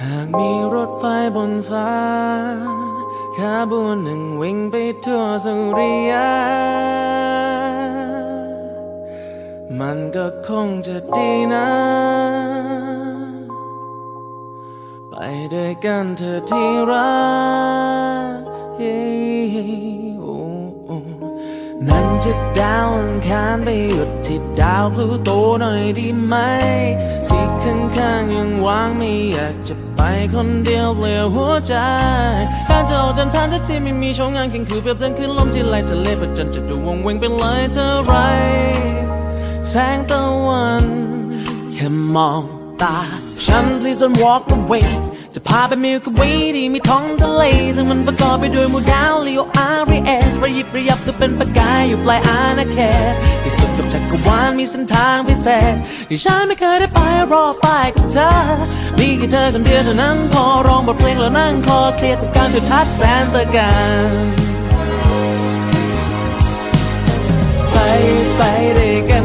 หากมีรถไฟบนฟ้าขบวนหนึ่งวิ่งไปทั่วสุริยะมันก็คงจะดีนะ ไปด้วยกันเธอที่รักนั่นจะดาวอังคารไปหยุดที่ดาวพลูโตหน่อยดีไหม ไม่อยากจะไปคนเดียวเปลี่ยวหัวใจการจะออกเดินทางที่ที่ไม่มีช่องงานแข่งคือเปรียบเดินขึ้นลมที่ไหลทะเลประจันจะดูวงเวงเป็นเลยเท่าไรแสงตะวันแค่มองตา ฉัน please don't walk away จะพาไปมิลก w ว y ที่มีท้องทะเล ซึ่งมันประกอบไปด้วยหมู่ดาวลีโออาร์เอสระยิบระยับตัวเป็นประกายอยู่ปลายอาณาเขต ก็วานมีเส้นทางพิเศษที่ฉันไม่เคยได้ไปรอไปกับเธอ มีแค่เธอคนเดียวเท่านั้นพอร้องบทเพลงแล้วนั่งคลอเครียดกับการจุดทัดแสนตะการไปไปด้วยกัน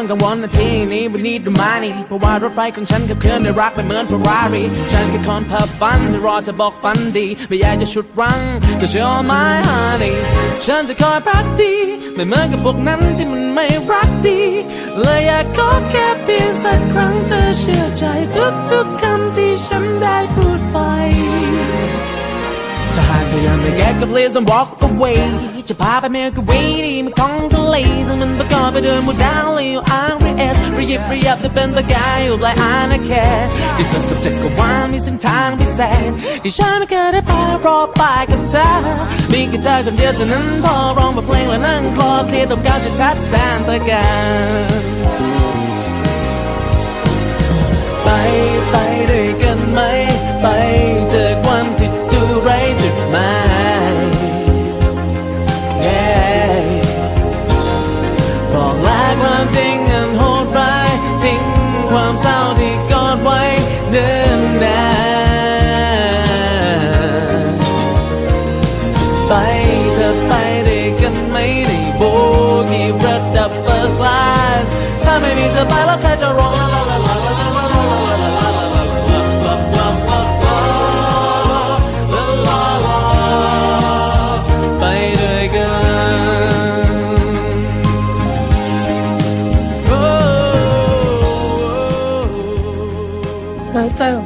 ต้องกังวลนะที่นี้วันนี้ดูมานี่เพราะว่ารถไฟของฉันกับเคลื่อนได้รักไปเหมือนเฟอร์รารี่ฉันแค่คนเพ้อฝันที่รอจะบอกฝันดี ไม่อยากจะชุดรั้งก็เชื่อ my honey ฉันจะคอยพักดี ไม่เหมือนกับพวกนั้นที่มันไม่รักดีเลยอยากขอแค่เพียงสักครั้งเธอเชื่อใจทุกๆคำที่ฉันได้พูด ไปถ้าหากเธอยังไม่แก้ก็ please don't walk away จะพาไปเมลกวีดีมันของทะเลซึ่งมันประกอบไปด้วยหมู่ดาวเลวอาร์เอสระยิบระยับแต่เป็นประกายอยู่ปลายอาณาเขตที่สุดกับจักรวาลมีเส้นทางพิเศษที่ฉันไม่เคยได้ไปรอไปกับเธอมีแค่เธอคนเดียวเท่านั้นพอร้องบทเพลงและนั่งคลอเคลียร์ตบการจะทัดแสนตะการไปไปด้วยกันไหม ความจริงอันโหดร้ายทิ้งความเศร้าที่กอดไว้เดินแดนไปเธอไปได้กันไหมในโบกี้ระดับ first class ถ้าไม่มีเธอไปแล้วใครจะรอ 来再来